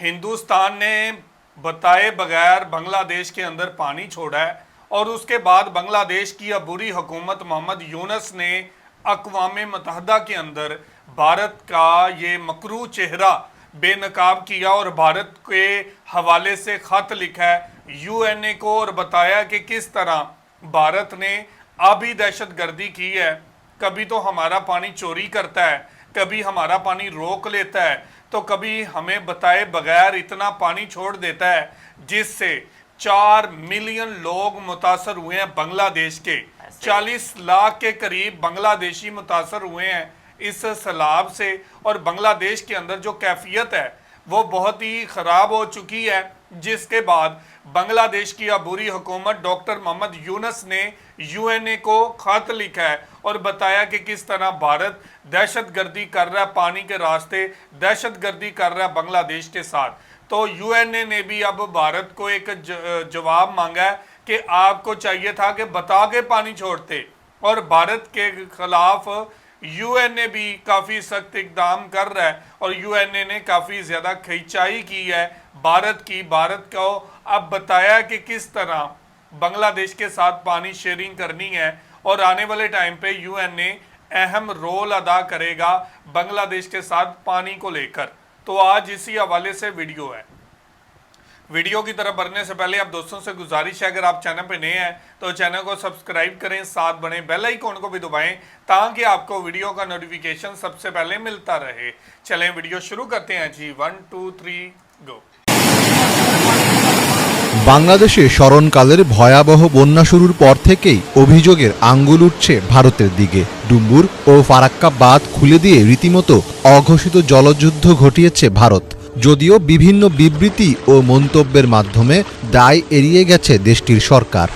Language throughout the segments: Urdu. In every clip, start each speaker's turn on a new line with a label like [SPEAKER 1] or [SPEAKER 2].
[SPEAKER 1] ہندوستان نے بتائے بغیر بنگلہ دیش کے اندر پانی چھوڑا ہے اور اس کے بعد بنگلہ دیش کی عبوری حکومت محمد یونس نے اقوام متحدہ کے اندر بھارت کا یہ مکرو چہرہ بے نقاب کیا اور بھارت کے حوالے سے خط لکھا ہے۔ یو این اے کو اور بتایا کہ کس طرح بھارت نے آبی دہشت گردی کی ہے۔ کبھی تو ہمارا پانی چوری کرتا ہے، کبھی ہمارا پانی روک لیتا ہے۔ تو کبھی ہمیں بتائے بغیر اتنا پانی چھوڑ دیتا ہے جس سے چار ملین لوگ متاثر ہوئے ہیں بنگلہ دیش کے۔ چالیس لاکھ کے قریب بنگلہ دیشی متاثر ہوئے ہیں اس سیلاب سے۔ اور بنگلہ دیش کے اندر جو کیفیت ہے وہ بہت ہی خراب ہو چکی ہے۔ جس کے بعد بنگلہ دیش کی عبوری حکومت ڈاکٹر محمد یونس نے یو این اے کو خط لکھا ہے اور بتایا کہ کس طرح بھارت دہشت گردی کر رہا ہے، پانی کے راستے دہشت گردی کر رہا ہے بنگلہ دیش کے ساتھ۔ تو یو این اے نے بھی اب بھارت کو ایک جواب مانگا ہے کہ آپ کو چاہیے تھا کہ بتا کے پانی چھوڑتے اور بھارت کے خلاف یو این اے بھی کافی سخت اقدام کر رہا ہے اور یو این اے نے کافی زیادہ کھینچائی کی ہے بھارت کی، بھارت کو اب بتایا کہ کس طرح بنگلہ دیش کے ساتھ پانی شیئرنگ کرنی ہے اور آنے والے ٹائم پہ یو این اے اہم رول ادا کرے گا بنگلہ دیش کے ساتھ پانی کو لے کر۔ تو آج اسی حوالے سے ویڈیو ہے۔ ویڈیو کی طرف بڑھنے سے پہلے آپ دوستوں سے گزارش ہے، اگر آپ چینل پہ نئے ہیں تو چینل کو سبسکرائب کریں، ساتھ بڑھیں بیل آئیکن کو بھی دبائیں تاکہ آپ کو ویڈیو کا نوٹیفیکیشن سب سے پہلے ملتا رہے۔ چلیں ویڈیو شروع کرتے ہیں جی۔ ون ٹو تھری گو
[SPEAKER 2] বাংলাদেশে স্মরণকালের ভয়াবহ বন্যা শুরুর পর থেকেই অভিযোগের আঙ্গুল উঠছে ভারতের দিকে। ডুম্বুর ও ফারাক্কা বাঁধ খুলে দিয়ে রীতিমতো অঘোষিত জলযুদ্ধ ঘটিয়েছে ভারত। যদিও বিভিন্ন বিবৃতি ও মন্তব্যের মাধ্যমে দায় এড়িয়ে গেছে দেশটির সরকার।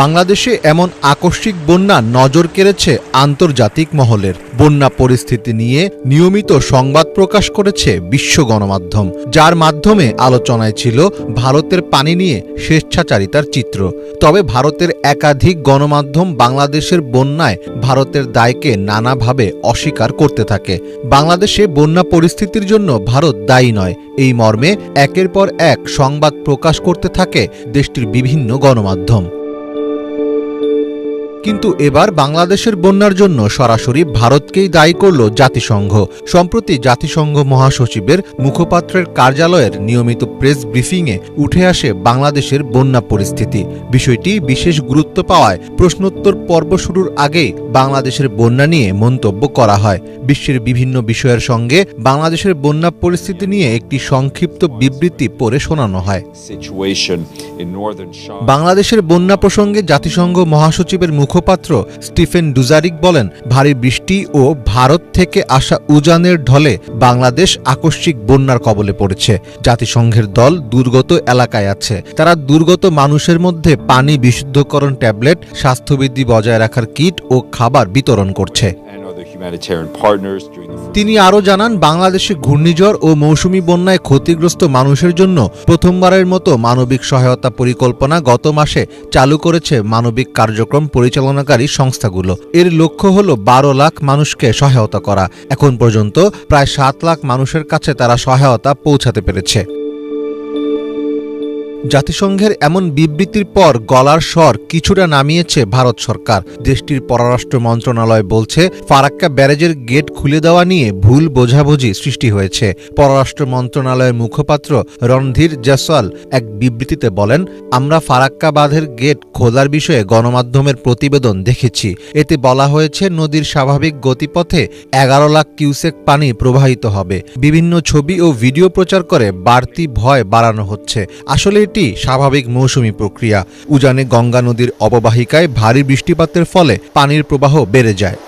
[SPEAKER 2] বাংলাদেশে এমন আকস্মিক বন্যা নজর কেড়েছে আন্তর্জাতিক মহলের। বন্যা পরিস্থিতি নিয়ে নিয়মিত সংবাদ প্রকাশ করেছে বিশ্ব গণমাধ্যম, যার মাধ্যমে আলোচনায় ছিল ভারতের পানি নিয়ে স্বেচ্ছাচারিতার চিত্র। তবে ভারতের একাধিক গণমাধ্যম বাংলাদেশের বন্যায় ভারতের দায়কে নানাভাবে অস্বীকার করতে থাকে। বাংলাদেশে বন্যা পরিস্থিতির জন্য ভারত দায়ী নয়। এই মর্মে একের পর এক সংবাদ প্রকাশ করতে থাকে দেশটির বিভিন্ন গণমাধ্যম। কিন্তু এবার বাংলাদেশের বন্যার জন্য সরাসরি ভারতকেই দায়ী করল জাতিসংঘ। সম্প্রতি জাতিসংঘ মহাসচিবের মুখপাত্রের কার্যালয়ের নিয়মিত প্রেস ব্রিফিংয়ে উঠে আসে বাংলাদেশের বন্যা পরিস্থিতি। বিষয়টি বিশেষ গুরুত্ব পাওয়ায় প্রশ্নোত্তর পর্ব শুরুর আগেই বাংলাদেশের বন্যা নিয়ে মন্তব্য করা হয়। বিশ্বের বিভিন্ন বিষয়ের সঙ্গে বাংলাদেশের বন্যা পরিস্থিতি নিয়ে একটি সংক্ষিপ্ত বিবৃতি পড়ে শোনানো হয়.
[SPEAKER 3] বাংলাদেশের বন্যা প্রসঙ্গে
[SPEAKER 2] জাতিসংঘ মহাসচিবের মুখপাত্র স্টিফেন ডুজারিক বলেন, ভারী বৃষ্টি ও ভারত থেকে আসা উজানের ঢলে বাংলাদেশ আকস্মিক বন্যার কবলে পড়েছে। জাতিসংঘের দল দুর্গত এলাকায় আছে। তারা দুর্গত মানুষের মধ্যে পানি বিশুদ্ধকরণ ট্যাবলেট, স্বাস্থ্যবিধি বজায় রাখার কিট ও খাবার বিতরণ করছে।
[SPEAKER 3] তিনি আরও জানান,
[SPEAKER 2] বাংলাদেশে ঘূর্ণিঝড় ও মৌসুমি বন্যায় ক্ষতিগ্রস্ত মানুষের জন্য প্রথমবারের মতো মানবিক সহায়তা পরিকল্পনা গত মাসে চালু করেছে মানবিক কার্যক্রম পরিচালনাকারী সংস্থাগুলো। এর লক্ষ্য হল বারো লাখ মানুষকে সহায়তা করা। এখন পর্যন্ত প্রায় সাত লাখ মানুষের কাছে তারা সহায়তা পৌঁছাতে পেরেছে। জাতিসংঘের এমন বিবৃতির পর গলার স্বর কিছুটা নামিয়েছে ভারত সরকার। দেশটির পররাষ্ট্র মন্ত্রণালয় বলছে, ফারাক্কা ব্যারেজের গেট খুলে দেওয়া নিয়ে ভুল বোঝাবুঝি সৃষ্টি হয়েছে। পররাষ্ট্র মন্ত্রণালয়ের মুখপাত্র রণধীর জয়সওয়াল এক বিবৃতিতে বলেন, আমরা ফারাক্কা বাঁধের গেট খোলার বিষয়ে গণমাধ্যমের প্রতিবেদন দেখেছি। এতে বলা হয়েছে, নদীর স্বাভাবিক গতিপথে এগারো লাখ কিউসেক পানি প্রবাহিত হবে। বিভিন্ন ছবি ও ভিডিও প্রচার করে বাড়তি ভয় বাড়ানো হচ্ছে। আসলে এটি স্বাভাবিক মৌসুমি প্রক্রিয়া। উজানে গঙ্গা নদীর অববাহিকায় ভারী বৃষ্টিপাতের ফলে পানির প্রবাহ বেড়ে যায়।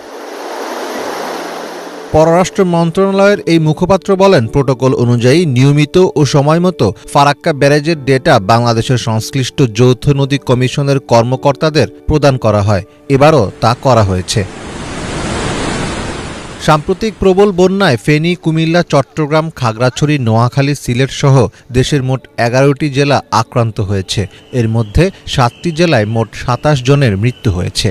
[SPEAKER 2] পররাষ্ট্র মন্ত্রণালয়ের এই মুখপাত্র বলেন, প্রোটোকল অনুযায়ী নিয়মিত ও সময়মতো ফারাক্কা ব্যারেজের ডেটা বাংলাদেশের সংশ্লিষ্ট যৌথ নদী কমিশনের কর্মকর্তাদের প্রদান করা হয়। এবারও তা করা হয়েছে। সাম্প্রতিক প্রবল বন্যায় ফেনী, কুমিল্লা, চট্টগ্রাম, খাগড়াছড়ি, নোয়াখালী, সিলেট সহ দেশের মোট এগারোটি জেলা আক্রান্ত হয়েছে। এর মধ্যে সাতটি জেলায় মোট সাতাশ জনের মৃত্যু হয়েছে।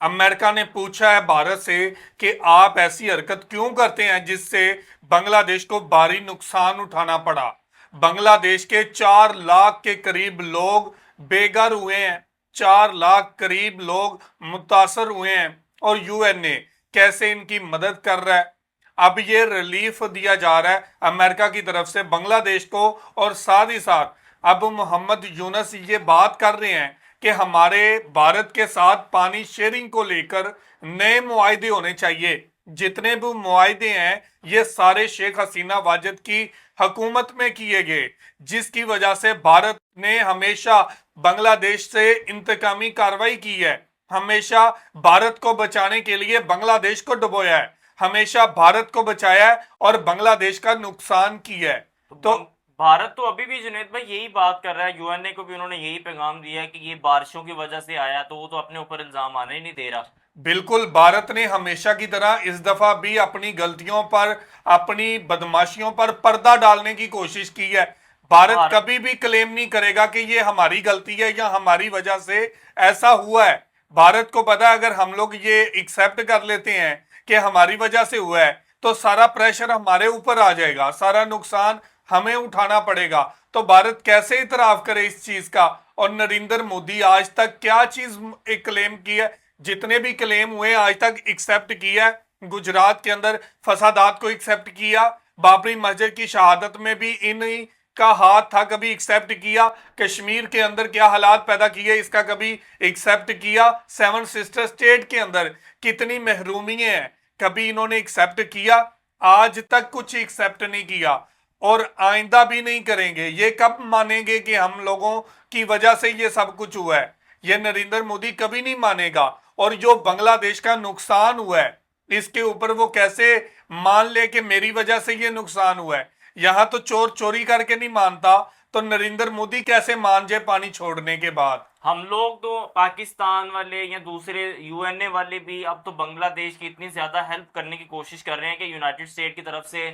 [SPEAKER 1] امریکہ نے پوچھا ہے بھارت سے کہ آپ ایسی حرکت کیوں کرتے ہیں جس سے بنگلہ دیش کو بھاری نقصان اٹھانا پڑا؟ بنگلہ دیش کے چار لاکھ کے قریب لوگ بے گھر ہوئے ہیں، چار لاکھ قریب لوگ متاثر ہوئے ہیں، اور یو این اے کیسے ان کی مدد کر رہا ہے؟ اب یہ ریلیف دیا جا رہا ہے امریکہ کی طرف سے بنگلہ دیش کو، اور ساتھ ہی ساتھ اب محمد یونس یہ بات کر رہے ہیں کہ ہمارے بھارت کے ساتھ پانی شیئرنگ کو لے کر نئے معاہدے ہونے چاہیے۔ جتنے بھی معاہدے ہیں، یہ سارے شیخ حسینہ واجد کی حکومت میں کیے گئے، جس کی وجہ سے بھارت نے ہمیشہ بنگلہ دیش سے انتقامی کاروائی کی ہے۔ ہمیشہ بھارت کو بچانے کے لیے بنگلہ دیش کو ڈبویا ہے۔ ہمیشہ بھارت کو بچایا ہے اور بنگلہ دیش کا نقصان کیا ہے۔
[SPEAKER 4] تو بھارت تو ابھی بھی جنید بھائی یہی بات کر رہا ہے یو این اے کو بھی انہوں نے یہی پیغام دیا ہے کہ یہ بارشوں کی وجہ سے آیا تو وہ تو اپنے اوپر الزام آنے ہی نہیں دے رہا۔
[SPEAKER 1] بالکل بھارت نے ہمیشہ کی طرح اس دفعہ بھی اپنی غلطیوں پر اپنی بدماشیوں پر پردہ ڈالنے کی کوشش کی ہے۔ بھارت کبھی بھی کلیم نہیں کرے گا کہ یہ ہماری غلطی ہے یا ہماری وجہ سے ایسا ہوا ہے۔ بھارت کو پتا اگر ہم لوگ یہ ایکسپٹ کر لیتے ہیں کہ ہماری وجہ سے ہوا ہے تو سارا پریشر ہمارے اوپر آ جائے گا سارا نقصان ہمیں اٹھانا پڑے گا۔ تو بھارت کیسے اعتراف کرے اس چیز کا؟ اور نریندر مودی آج تک کیا چیز کلیم کی ہے؟ جتنے بھی کلیم ہوئے، آج تک ایکسپٹ کیا ہے۔ گجرات کے اندر فسادات کو ایکسپٹ کیا۔ بابری مسجد کی شہادت میں بھی انہی کا ہاتھ تھا کبھی ایکسپٹ کیا۔ کشمیر کے اندر کیا حالات پیدا کیے، اس کا کبھی ایکسپٹ کیا۔ سیون سسٹر سٹیٹ کے اندر کتنی محرومی ہیں، کبھی انہوں نے ایکسپٹ کیا۔ آج تک کچھ ایکسپٹ نہیں کیا۔ اور آئندہ بھی نہیں کریں گے۔ یہ کب مانیں گے کہ ہم لوگوں کی وجہ سے یہ سب کچھ ہوا ہے؟ یہ نریندر مودی کبھی نہیں مانے گا۔ اور جو بنگلہ دیش کا نقصان ہوا ہے، اس کے اوپر وہ کیسے مان لے کہ میری وجہ سے یہ نقصان ہوا ہے؟ یہاں تو چور چوری کر کے نہیں مانتا۔ تو نریندر مودی کیسے مانجے پانی چھوڑنے کے بعد؟
[SPEAKER 4] ہم لوگ تو پاکستان والے یا دوسرے یو این اے والے بھی اب تو بنگلہ دیش کی اتنی زیادہ ہیلپ کرنے کی کوشش کر رہے ہیں کہ یونائٹڈ اسٹیٹ کی طرف سے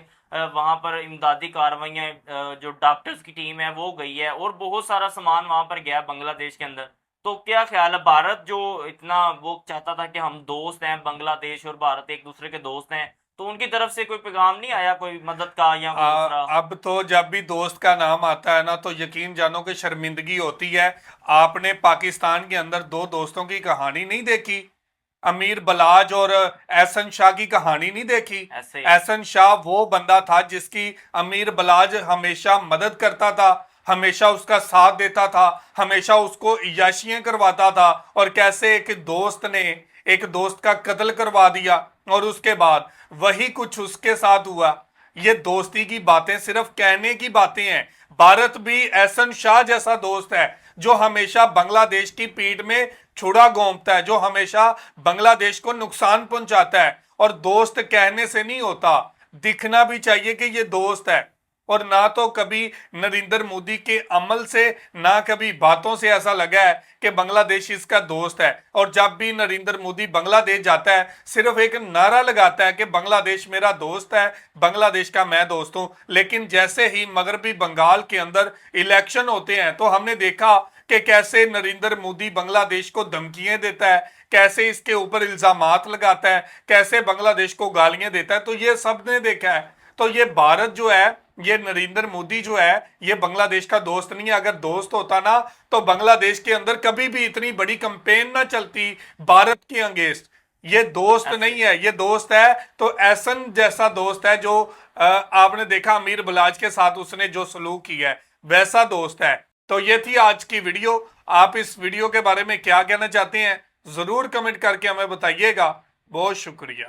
[SPEAKER 4] وہاں پر امدادی کاروائیاں جو ڈاکٹرز کی ٹیم ہے، وہ گئی ہے اور بہت سارا سامان وہاں پر گیا بنگلہ دیش کے اندر۔ تو کیا خیال ہے؟ بھارت جو اتنا وہ چاہتا تھا کہ ہم دوست ہیں، بنگلہ دیش اور بھارت ایک دوسرے کے دوست ہیں تو ان کی طرف سے کوئی پیغام نہیں آیا کوئی مدد کا یا
[SPEAKER 1] اب تو جب بھی دوست کا نام آتا ہے نا تو یقین جانو کہ شرمندگی ہوتی ہے۔ آپ نے پاکستان کے اندر دو دوستوں کی کہانی نہیں دیکھی۔ امیر بلاج اور احسن شاہ کی کہانی نہیں دیکھی۔ احسن شاہ وہ بندہ تھا جس کی امیر بلاج ہمیشہ مدد کرتا تھا ہمیشہ اس کا ساتھ دیتا تھا ہمیشہ اس کو عیاشیاں کرواتا تھا۔ اور کیسے ایک دوست نے ایک دوست کا قتل کروا دیا۔ اور اس کے بعد وہی کچھ اس کے ساتھ ہوا۔ یہ دوستی کی باتیں صرف کہنے کی باتیں ہیں۔ بھارت بھی احسن شاہ جیسا دوست ہے جو ہمیشہ بنگلہ دیش کی پیٹ میں چھڑا گومتا ہے، جو ہمیشہ بنگلہ دیش کو نقصان پہنچاتا ہے۔ اور دوست کہنے سے نہیں ہوتا، دکھنا بھی چاہیے کہ یہ دوست ہے۔ اور نہ تو کبھی نریندر مودی کے عمل سے، نہ کبھی باتوں سے ایسا لگا ہے کہ بنگلہ دیش اس کا دوست ہے۔ اور جب بھی نریندر مودی بنگلہ دیش جاتا ہے، صرف ایک نعرہ لگاتا ہے کہ بنگلہ دیش میرا دوست ہے، بنگلہ دیش کا میں دوست ہوں۔ لیکن جیسے ہی مغربی بنگال کے اندر الیکشن ہوتے ہیں، تو ہم نے دیکھا کہ کیسے نریندر مودی بنگلہ دیش کو دھمکیاں دیتا ہے، کیسے اس کے اوپر الزامات لگاتا ہے، کیسے بنگلہ دیش کو گالیاں دیتا ہے۔ تو یہ سب نے دیکھا ہے۔ تو یہ بھارت جو ہے یہ نریندر مودی جو ہے یہ بنگلہ دیش کا دوست نہیں ہے۔ اگر دوست ہوتا نا تو بنگلہ دیش کے اندر کبھی بھی اتنی بڑی کمپین نہ چلتی۔ بھارت کی انگیسٹ یہ دوست اچھا۔ نہیں ہے یہ دوست ہے۔ تو ایسن جیسا دوست ہے جو آپ نے دیکھا امیر بلاج کے ساتھ اس نے جو سلوک کی ہے ویسا دوست ہے۔ تو یہ تھی آج کی ویڈیو۔ آپ اس ویڈیو کے بارے میں کیا کہنا چاہتے ہیں ضرور کمنٹ کر کے ہمیں بتائیے گا۔ بہت شکریہ۔